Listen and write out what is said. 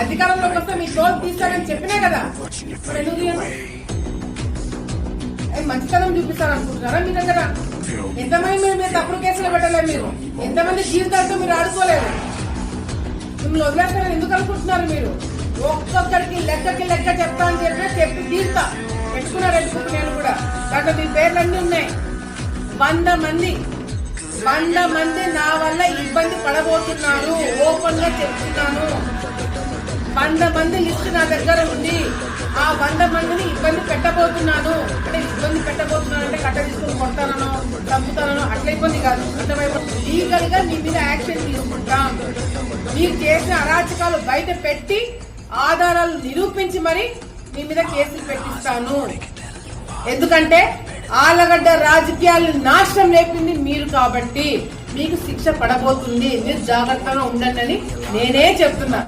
అధికారంలోకి వస్తే మీ తోలు తీస్తారని చెప్పినా కదా? మంచితనం చూపిస్తారు అనుకుంటున్నారా మీ దగ్గర? ఎంతమంది మీరు మీరు తప్పుడు కేసులు పెట్టలేదు మీరు? ఎంతమంది జీవితాలతో మీరు ఆడుకోలేదు? మిమ్మల్ని వదిలేస్తారని ఎందుకు అనుకుంటున్నారు మీరు? ఒక్కొక్కరికి లెక్కకి లెక్క చెప్తా అని చెప్పి చెప్పి తీస్తా పెట్టుకున్నారు ఎందుకు నేను కూడా? దాంట్లో మీ పేర్లన్నీ ఉన్నాయి. వంద మంది. వంద మంది నా వల్ల ఇబ్బంది పడబోతున్నారు. ఓపెన్గా చెప్తున్నాను. వంద మంది లిస్ట్ నా దగ్గర ఉంది. ఆ వంద మందిని ఇబ్బంది పెట్టబోతున్నాను. అంటే ఇబ్బంది పెట్టబోతున్నాను అంటే కట్ట తీసుకుని కొడతానో చంపుతానో అట్లా ఇబ్బంది కాదు. లీగల్గా మీ మీద యాక్షన్ తీసుకుంటాం. మీరు చేసిన అరాచకాలు బయట పెట్టి ఆధారాలు నిరూపించి మరి మీ మీద కేసులు పెట్టిస్తాను. ఎందుకంటే ఆలగడ్డ రాజకీయాలు నాశనం లేపింది మీరు కాబట్టి మీకు శిక్ష పడబోతుంది. మీరు జాగ్రత్తగా ఉండండి అని నేనే చెప్తున్నా.